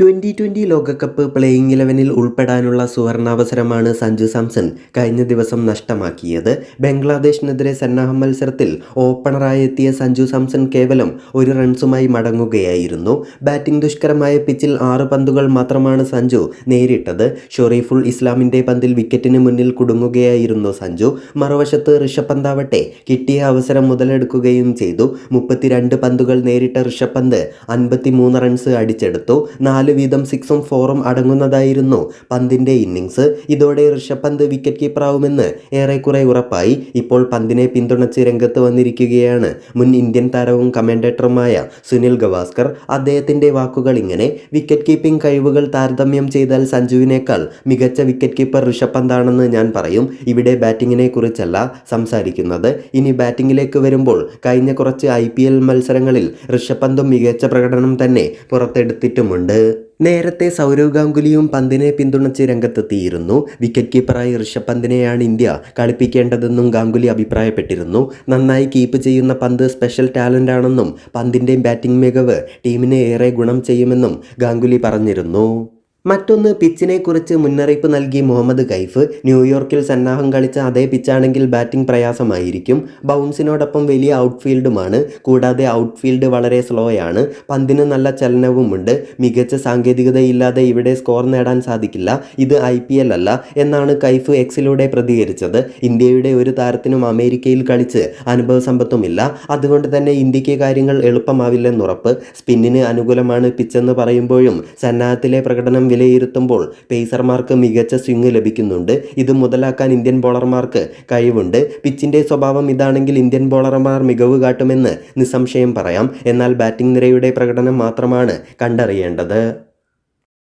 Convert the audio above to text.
Twenty twenty ലോകകപ്പ് playing ഇലവനിൽ ഉൾപ്പെടാനുള്ള സുവർണാവസരമാണ് സഞ്ജു സാംസൺ കഴിഞ്ഞ ദിവസം നഷ്ടമാക്കിയത്. ബംഗ്ലാദേശിനെതിരെ സന്നാഹ മത്സരത്തിൽ ഓപ്പണറായി എത്തിയ സഞ്ജു സാംസൺ കേവലം ഒരു റൺസുമായി മടങ്ങുകയായിരുന്നു. ബാറ്റിംഗ് ദുഷ്കരമായ പിച്ചിൽ ആറ് പന്തുകൾ മാത്രമാണ് സഞ്ജു നേരിട്ടത്. ഷൊറീഫുൾ ഇസ്ലാമിന്റെ പന്തിൽ വിക്കറ്റിന് മുന്നിൽ കുടുങ്ങുകയായിരുന്നു സഞ്ജു. മറുവശത്ത് ഋഷഭ് പന്താവട്ടെ കിട്ടിയ അവസരം മുതലെടുക്കുകയും ചെയ്തു. മുപ്പത്തിരണ്ട് പന്തുകൾ നേരിട്ട ഋഷഭ് പന്ത് അൻപത്തിമൂന്ന് റൺസ് അടിച്ചെടുത്തു. നാല് വീതം സിക്സും ഫോറും അടങ്ങുന്നതായിരുന്നു പന്തിന്റെ ഇന്നിങ്സ് ഇതോടെ ഋഷഭ് പന്ത് വിക്കറ്റ് കീപ്പറാവുമെന്ന് ഏറെക്കുറെ ഉറപ്പായി. ഇപ്പോൾ പന്തിനെ പിന്തുണച്ച് രംഗത്ത് വന്നിരിക്കുകയാണ്. മുൻ ഇന്ത്യൻ താരവും കമന്റേറ്ററുമായ സുനിൽ ഗവാസ്കർ. അദ്ദേഹത്തിന്റെ വാക്കുകൾ ഇങ്ങനെ വിക്കറ്റ് കീപ്പിംഗ് കഴിവുകൾ താരതമ്യം ചെയ്താൽ സഞ്ജുവിനേക്കാൾ മികച്ച വിക്കറ്റ് കീപ്പർ ഋഷഭ് പന്താണെന്ന് ഞാൻ പറയും. ഇവിടെ ബാറ്റിങ്ങിനെ കുറിച്ചല്ല സംസാരിക്കുന്നത്. ഇനി ബാറ്റിങ്ങിലേക്ക് വരുമ്പോൾ കഴിഞ്ഞ കുറച്ച് ഐ മത്സരങ്ങളിൽ ഋഷഭ് പന്തും മികച്ച പ്രകടനം തന്നെ പുറത്തെടുത്തിട്ടുമുണ്ട്. നേരത്തെ സൗരവ് ഗാംഗുലിയും പന്തിനെ പിന്തുണച്ച് രംഗത്തെത്തിയിരുന്നു. വിക്കറ്റ് കീപ്പറായി ഋഷഭ് പന്തിനെയാണ് ഇന്ത്യ കളിപ്പിക്കേണ്ടതെന്നും ഗാംഗുലി അഭിപ്രായപ്പെട്ടിരുന്നു. നന്നായി കീപ്പ് ചെയ്യുന്ന പന്ത് സ്പെഷ്യൽ ടാലന്റ് ആണെന്നും പന്തിന്റെ ബാറ്റിംഗ് മികവ് ടീമിന് ഏറെ ഗുണം ചെയ്യുമെന്നും ഗാംഗുലി പറഞ്ഞിരുന്നു. മറ്റൊന്ന് പിച്ചിനെ കുറിച്ച് മുന്നറിയിപ്പ് നൽകി മുഹമ്മദ് കൈഫ്. ന്യൂയോർക്കിൽ സന്നാഹം കളിച്ച അതേ പിച്ചാണെങ്കിൽ ബാറ്റിംഗ് പ്രയാസമായിരിക്കും. ബൗൺസിനോടൊപ്പം വലിയ ഔട്ട്ഫീൽഡുമാണ്. കൂടാതെ ഔട്ട്ഫീൽഡ് വളരെ സ്ലോയാണ്. പന്തിന് നല്ല ചലനവുമുണ്ട്. മികച്ച സാങ്കേതികതയില്ലാതെ ഇവിടെ സ്കോർ നേടാൻ സാധിക്കില്ല. ഇത് ഐ അല്ല എന്നാണ് കൈഫ് എക്സിലൂടെ പ്രതികരിച്ചത്. ഇന്ത്യയുടെ ഒരു താരത്തിനും അമേരിക്കയിൽ കളിച്ച് അനുഭവ സമ്പത്തുമില്ല അതുകൊണ്ട് തന്നെ ഇന്ത്യയ്ക്ക് കാര്യങ്ങൾ എളുപ്പമാവില്ലെന്നുറപ്പ്. സ്പിന്നിന് അനുകൂലമാണ് പിച്ചെന്ന് പറയുമ്പോഴും സന്നാഹത്തിലെ പ്രകടനം വിലയിരുത്തുമ്പോൾ പേസർമാർക്ക് മികച്ച സ്വിംഗ് ലഭിക്കുന്നുണ്ട്. ഇത് മുതലാക്കാൻ ഇന്ത്യൻ ബോളർമാർക്ക് കഴിവുണ്ട്. പിച്ചിന്റെ സ്വഭാവം ഇതാണെങ്കിൽ ഇന്ത്യൻ ബോളർമാർ മികവ് കാട്ടുമെന്ന് നിസ്സംശയം പറയാം. എന്നാൽ ബാറ്റിംഗ് നിരയുടെ പ്രകടനം മാത്രമാണ് കണ്ടറിയേണ്ടത്.